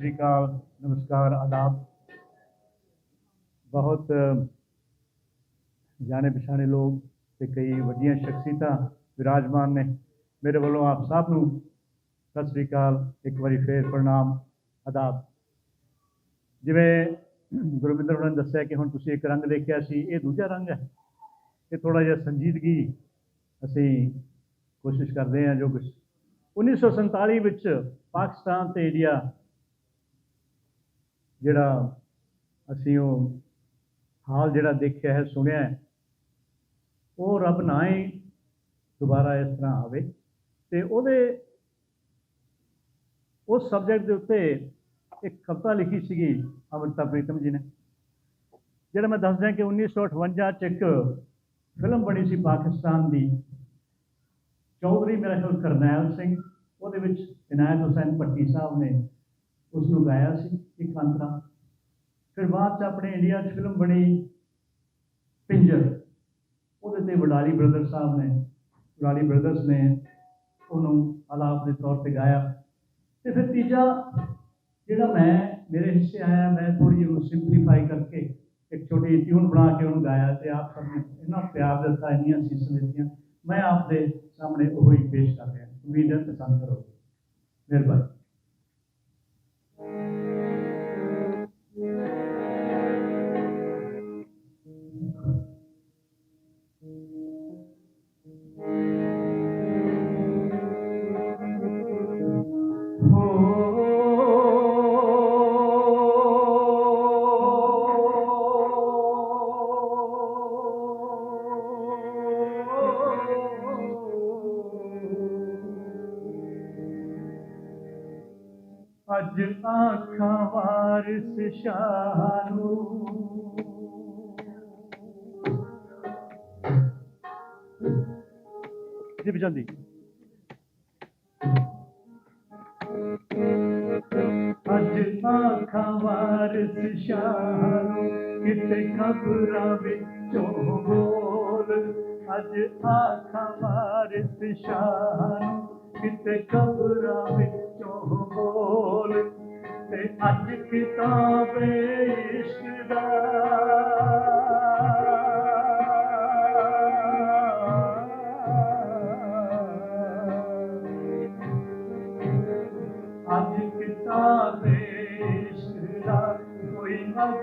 ਸ੍ਰੀ ਅਕਾਲ ਨਮਸਕਾਰ ਆਦਾਬ ਬਹੁਤ ਜਾਣੇ ਪਛਾਣੇ ਲੋਕ ਤੇ ਕਈ ਵੱਡੀਆਂ ਸ਼ਖਸੀਅਤਾਂ ਵਿਰਾਜਮਾਨ ਨੇ ਮੇਰੇ ਵੱਲੋਂ ਆਪ ਸਭ ਨੂੰ ਸਤਿ ਸ੍ਰੀ ਅਕਾਲ ਇੱਕ ਵਾਰੀ ਫੇਰ ਪ੍ਰਣਾਮ ਆਦਾਬ ਜਿਵੇਂ ਗੁਰਮਿੰਦਰ ਹੁਣ ਨੇ ਦੱਸਿਆ ਕਿ ਹੁਣ ਤੁਸੀਂ ਇੱਕ ਰੰਗ ਦੇਖਿਆ ਸੀ ਇਹ ਦੂਜਾ ਰੰਗ ਹੈ ਇਹ ਥੋੜਾ ਜਿਹਾ ਸੰਜੀਦਗੀ ਅਸੀਂ ਕੋਸ਼ਿਸ਼ ਕਰਦੇ ਹਾਂ ਜੋ ਕੁਝ 1947 ਵਿੱਚ ਪਾਕਿਸਤਾਨ ਤੇ ਇੰਡੀਆ ਜਿਹੜਾ ਅਸੀਂ ਉਹ ਹਾਲ ਜਿਹੜਾ ਦੇਖਿਆ ਹੈ ਸੁਣਿਆ ਹੈ ਉਹ ਰੱਬ ਨਾ ਹੀ ਦੁਬਾਰਾ ਇਸ ਤਰ੍ਹਾਂ ਆਵੇ ਤੇ ਉਹਦੇ ਉਸ ਸਬਜੈਕਟ ਦੇ ਉੱਤੇ ਇੱਕ ਕਵਿਤਾ ਲਿਖੀ ਸੀਗੀ ਅਮਰਤਾ ਪ੍ਰੀਤਮ ਜੀ ਨੇ ਜਿਹੜਾ ਮੈਂ ਦੱਸਦਾ ਕਿ 1958 ਚ ਇੱਕ ਫਿਲਮ ਬਣੀ ਸੀ ਪਾਕਿਸਤਾਨ ਦੀ ਚੌਧਰੀ ਮੇਰਾ ਖਿਆਲ ਕਰਨੈਲ ਸਿੰਘ ਉਹਦੇ ਵਿੱਚ ਇਨਾਇਤ ਹੁਸੈਨ ਪੱਟੀ ਸਾਹਿਬ ਨੇ ਉਸ ਨੂੰ ਗਾਇਆ ਸੀ ਇੱਕ ਅੰਤਰਾ ਫਿਰ ਬਾਅਦ ਚ ਆਪਣੇ ਇੰਡੀਆ 'ਚ ਫਿਲਮ ਬਣੀ ਪਿੰਜਰ ਉਹਦੇ ਤੇ ਵਡਾਲੀ ਬ੍ਰਦਰ ਸਾਹਿਬ ਨੇ ਵਡਾਲੀ ਬ੍ਰਦਰਸ ਨੇ ਉਹਨੂੰ ਆਲਾਪ ਦੇ ਤੌਰ ਤੇ ਗਾਇਆ ਤੇ ਫਿਰ ਤੀਜਾ ਜਿਹੜਾ ਮੈਂ ਮੇਰੇ ਹਿੱਸੇ ਆਇਆ ਮੈਂ ਥੋੜੀ ਜਿਹੀ ਸਿੰਪਲੀਫਾਈ ਕਰਕੇ ਇੱਕ ਛੋਟੀ ਟਿਊਨ ਬਣਾ ਕੇ ਉਹਨੂੰ ਗਾਇਆ ਤੇ ਆਪ ਸਭ ਨੇ ਇੰਨਾ ਪਿਆਰ ਦਿੱਤਾ ਇੰਨੀਆਂ ਸੀਸਾਂ ਦਿੱਤੀਆਂ ਮੈਂ ਆਪ ਦੇ ਸਾਹਮਣੇ ਉਹ ਹੀ ਪੇਸ਼ ਕਰ ਰਿਹਾ ਉਮੀਦ ਹੈ ਪਸੰਦ ਕਰੋਗੇ ਮਿਹਰਬਾਨੀ जल्दी अज आखा वारिस शाह कित खबरा विचों बोल अज आखा वारिस शाह कित खबरा विचों बोल ते अज किताबे इश्क दा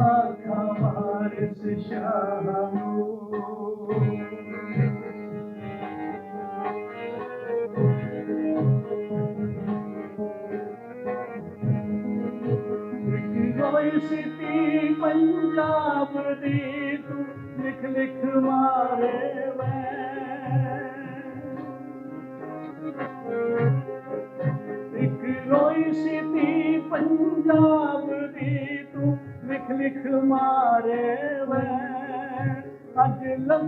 पाक वारिस शाह पंजाब दी तू लिख लिख मारे मैं एक रोई सी पंजाब लिख मारेव अॼु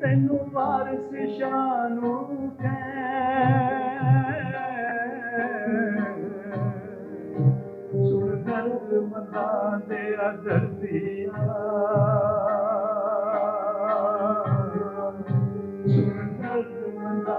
तूं वार सीशानू खे सुर मनादर सुर माना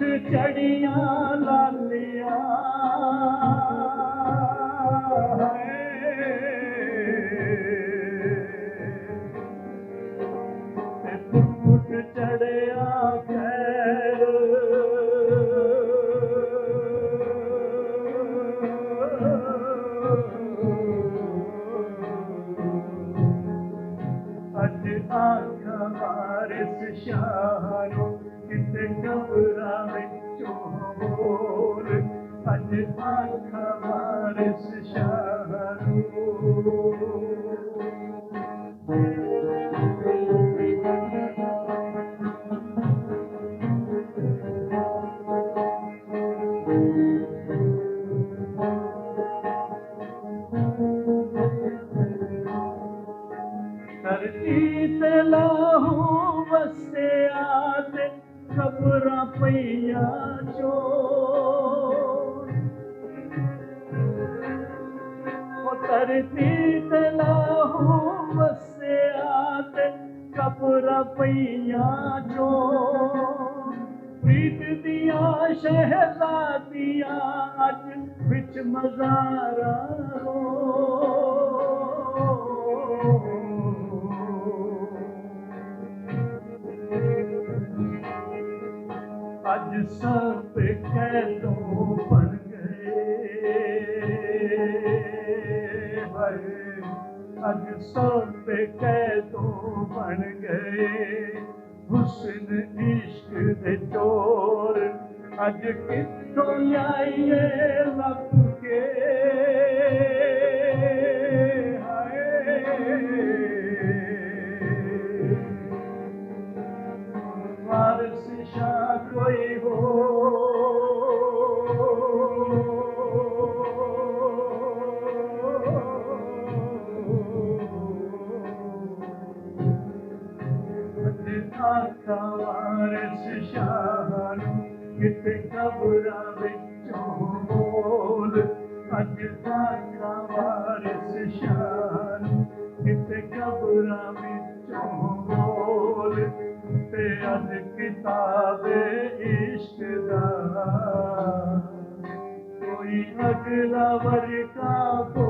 ਵਿੱਚ ਚੜੀਆਂ ਲਾਲਿਆ ल बसि यादि खपरां पैया चो पईया जो शही आज बि मज़ारा अॼु सभु अॼु सौ ते कण गुसन इश्क बे चोर अॼु कई लॻे परेशान किते कबरा विचों बोल अज किताबे इश्क कोई अगला वर्गा तो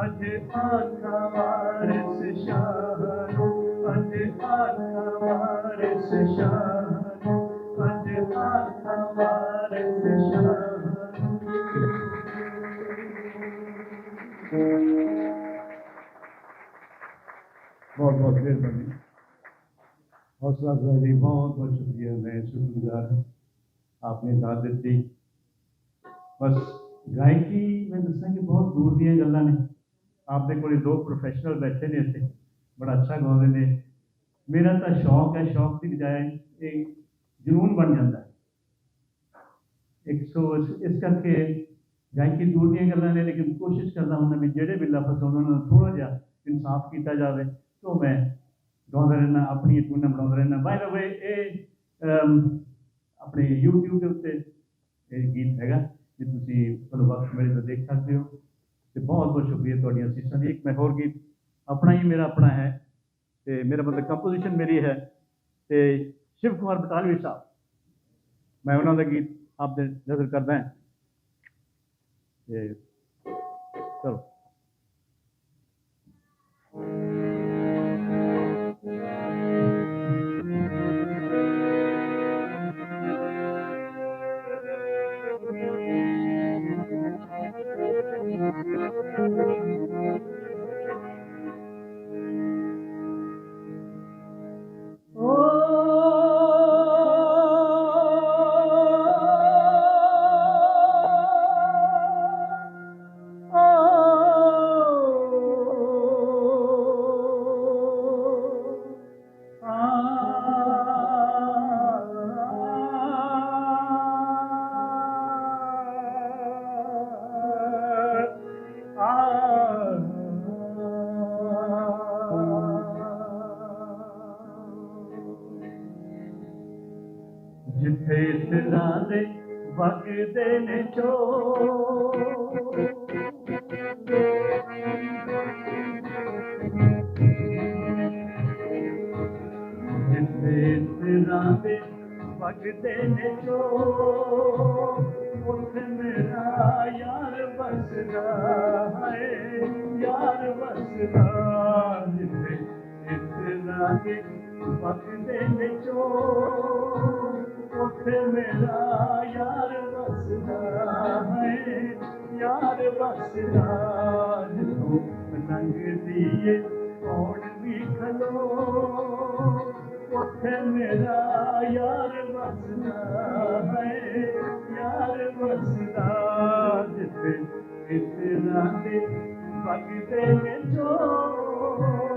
आज आ बहुत बहुत खेल हौसला अफजाई बहुत बहुत शुक्रिया मैं शुक्रगुजार आपने साथ दी बस गायकी मैं दसा कि बहुत दूर दिया गल् ने आपके को दो प्रोफेसनल बैठे ने इतने बड़ा अच्छा गाँव ने मेरा तो शौक है शौक की बजाय जनून बन जाता है एक सो इस करके गायकी दूर दिया गल् ने लेकिन कोशिश करता हूँ भी जेडे बिल्ला फसा उन्होंने थोड़ा जहा इंसाफ किया जाए तो मैं गाँव रहना अपन टून बना रहना बाय वे ये अपने यूट्यूब के उत्ते गीत हैगा जो तुम वक्त मेरे तो देख सकते हो तो बहुत बहुत शुक्रिया थोड़िया शीशा एक मैं होर गीत अपना ही मेरा अपना है तो मेरा मतलब कंपोजिशन मेरी है तो शिव कुमार बटालवी साहब मैं उन्होंने गीत आप नजर करना है चलो चोना दे पक चो कु यार बसर यार चो મેરા યાર બસ ના હૈ યાર બસ ના હું મનנגીયે ઓણ વી ખલો ઓખે મેરા યાર બસ ના બે યાર બસ ના જિસ સે ઇસે લાતે સાગે મેં જો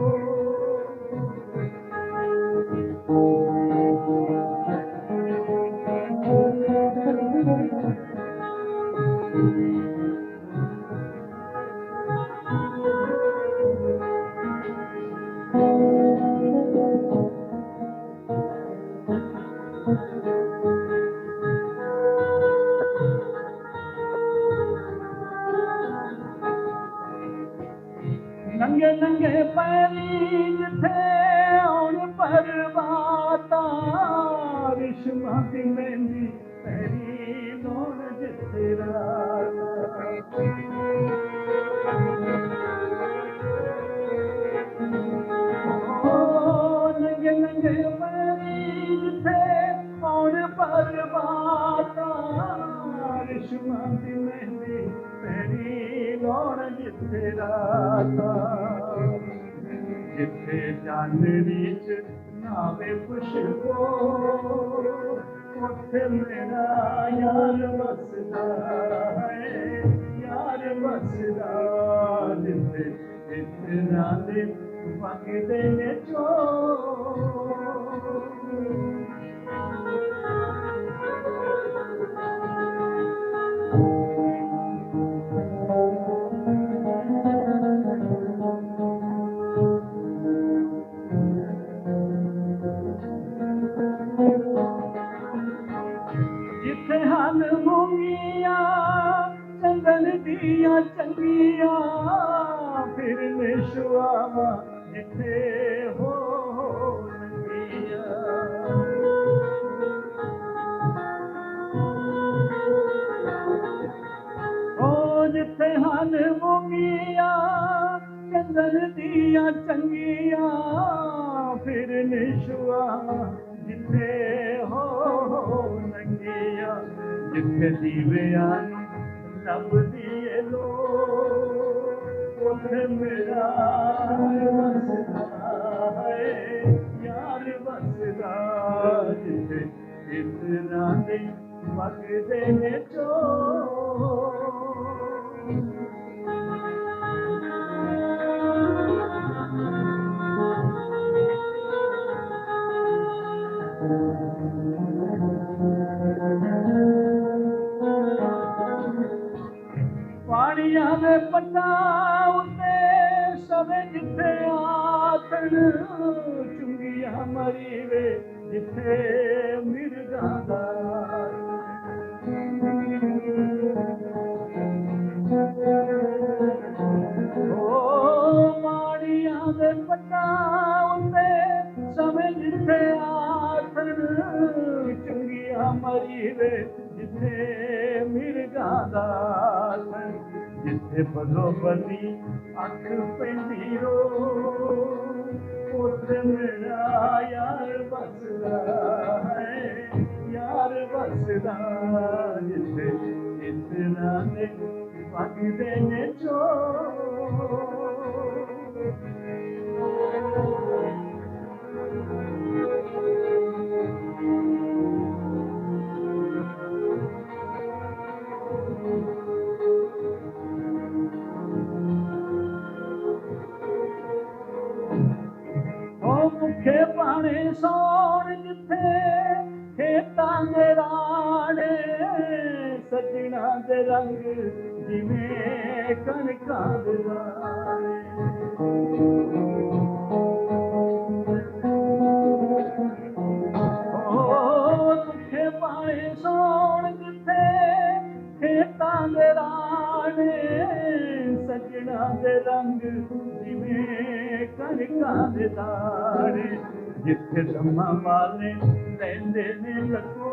हिते जानणी च नवे पुछो कुता यार मसर यार मसला हिते नाले पकिड़े जो ਜਿੱਥੇ जिथे हो जिते हन मुङ चङियुआ जिथे हो नंगियनिो बसार बसर इन मस मधुबनी अख पिंडीरो पुत्र मेरा यार बसदा है यार बसदा जिसे इतना ने पग देने चो पाणे सिथे खे राड़े सजण जे रंग जें कणक गानदारिथाम लॻो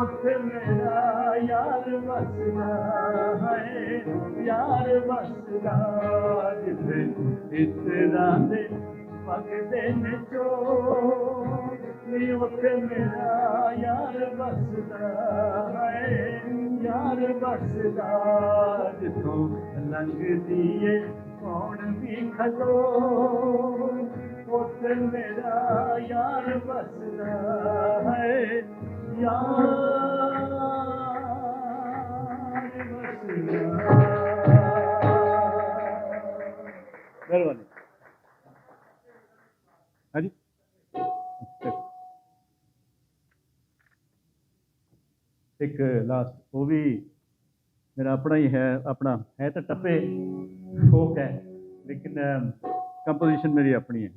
उथ में यार बस नार बसां जिथे मगद मार बसां यार बस गुं लॻंदे ਕੌਣ ਵੀ ਖਲੋ ਪੁੱਤ ਮੇਰਾ ਯਾਰ ਬਸਦਾ ਹੈ ਯਾਰ ਬਸਦਾ ਮਿਹਰਬਾਨੀ ਹਾਂਜੀ ਇੱਕ ਲਾਸਟ ਉਹ ਵੀ मेरा अपना ही है अपना है तो टप्पे शौक है लेकिन कंपोजिशन मेरी अपनी है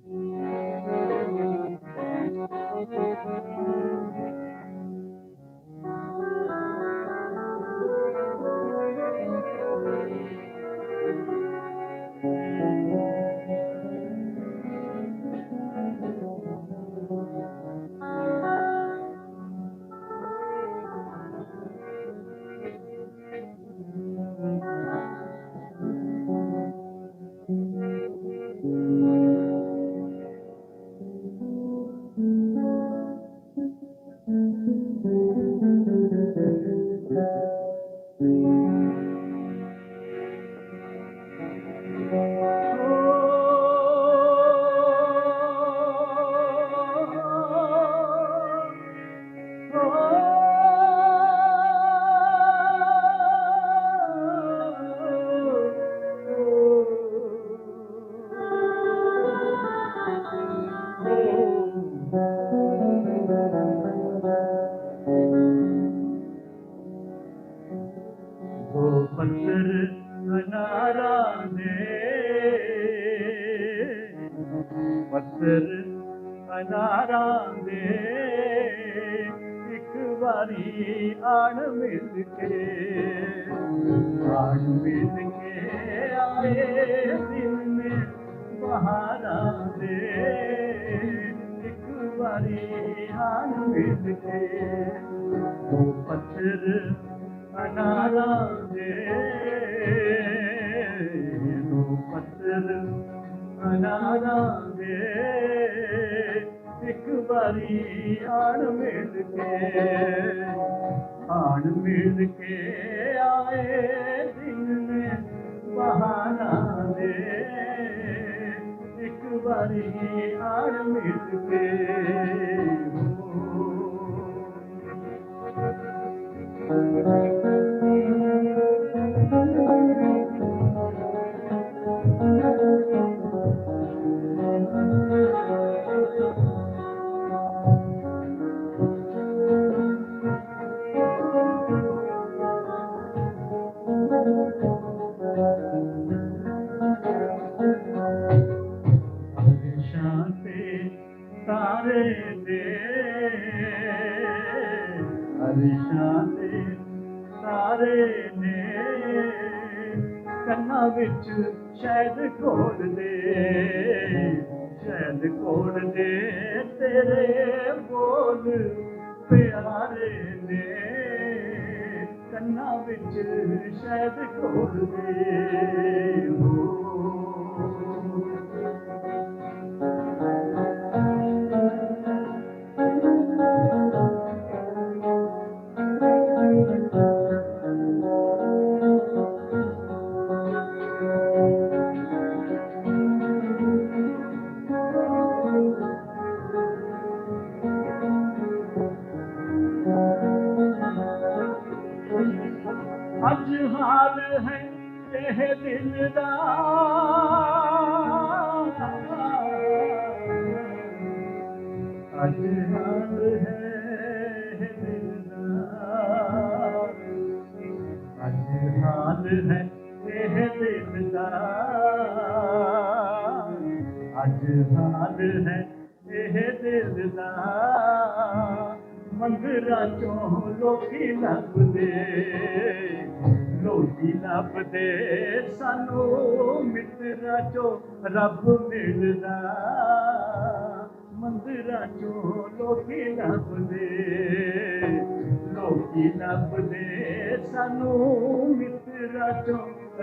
हिकु बारी आणमिले आणमिले आए सिंध महाना हिकु बारी आण मिल ਸਾਰੇ ਨੇ ਕੰਨਾਂ ਵਿੱਚ ਸ਼ਾਇਦ ਘੋਲਦੇ ਸ਼ਾਇਦ ਘੋਲਦੇ ਤੇਰੇ ਬੋਲ ਪਿਆਰੇ said, Go to me. नप सनू मित्र चो रॿ मिलंद मंदरांचो लोकी नप जे लोकी न पू मित्र चो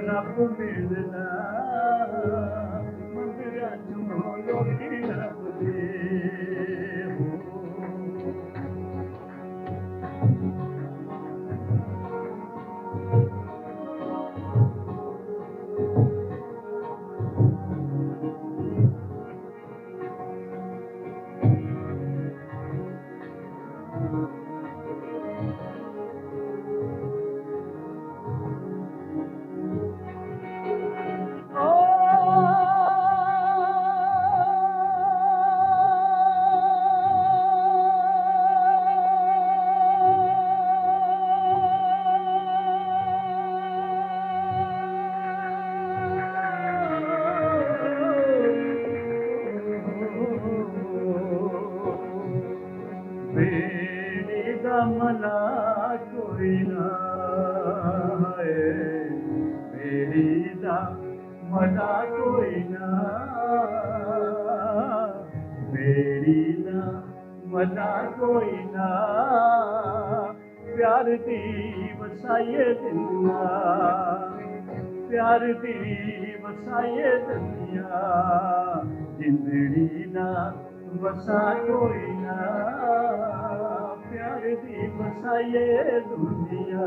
रॿ मिलंद मंदरांचो लोही लपल प्यार जी जिंदड़ी ना न वसाईंद प्यार जी बसाइए दुनिया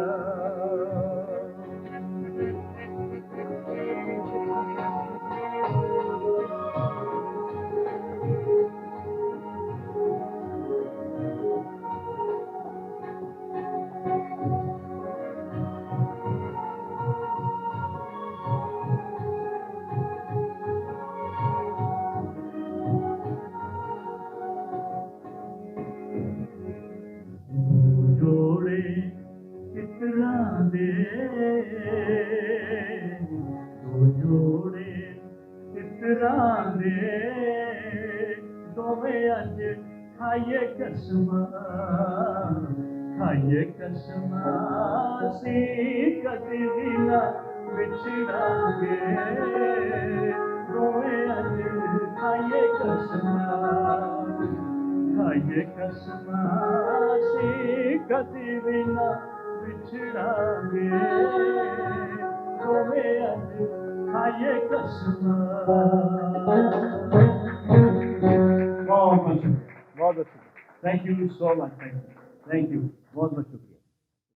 ਟੁਕੜਾ ਦੇ ਦੋ ਜੋੜੇ ਇਤਰਾ ਦੇ ਦੋਵੇਂ ਅੱਜ ਖਾਏ ਕਸਮਾਂ ਖਾਏ ਕਸਮਾਂ ਸੀ ਕਦੀ ਵੀ ਨਾ ਵਿਛੜਾਂਗੇ ਦੋਵੇਂ ਅੱਜ ਖਾਏ ਕਸਮਾਂ खाइए कसमा से कदी बिना बिछड़ा गे आए बहुत अच्छा बहुत अच्छा thank you so much thank you thank you बहुत बहुत शुक्रिया